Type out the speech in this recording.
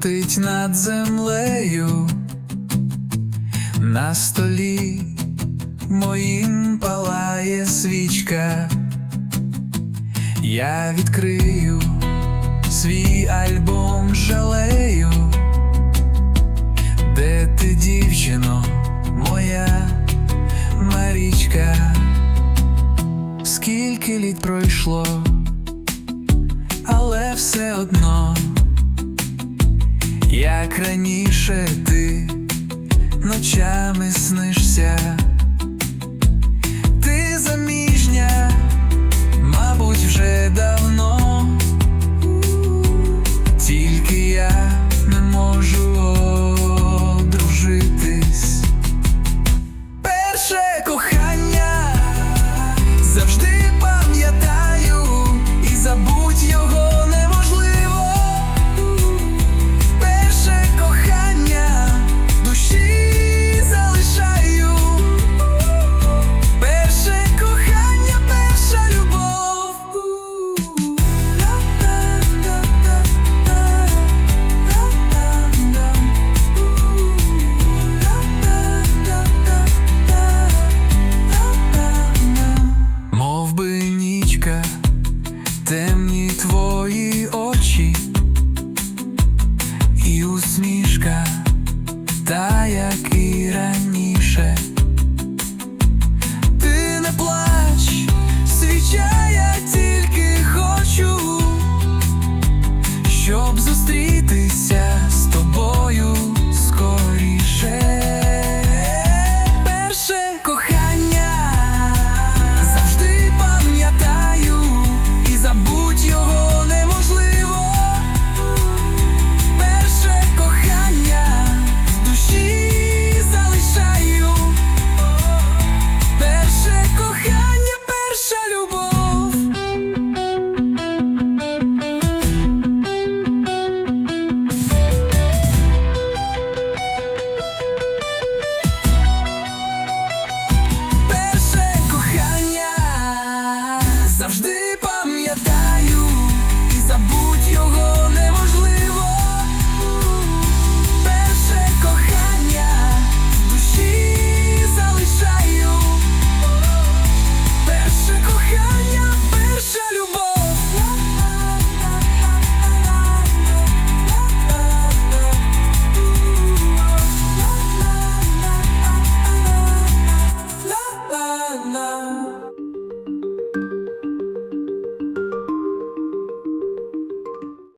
крутить над землею, на столі моїм палає свічка, я відкрию свій альбом жалею, де ти, дівчино, моя Марічка, скільки літ пройшло, але все одно як раніше ти ночами снишся, твої очі і усмішка, та як і раніше. Ти не плач, свіча,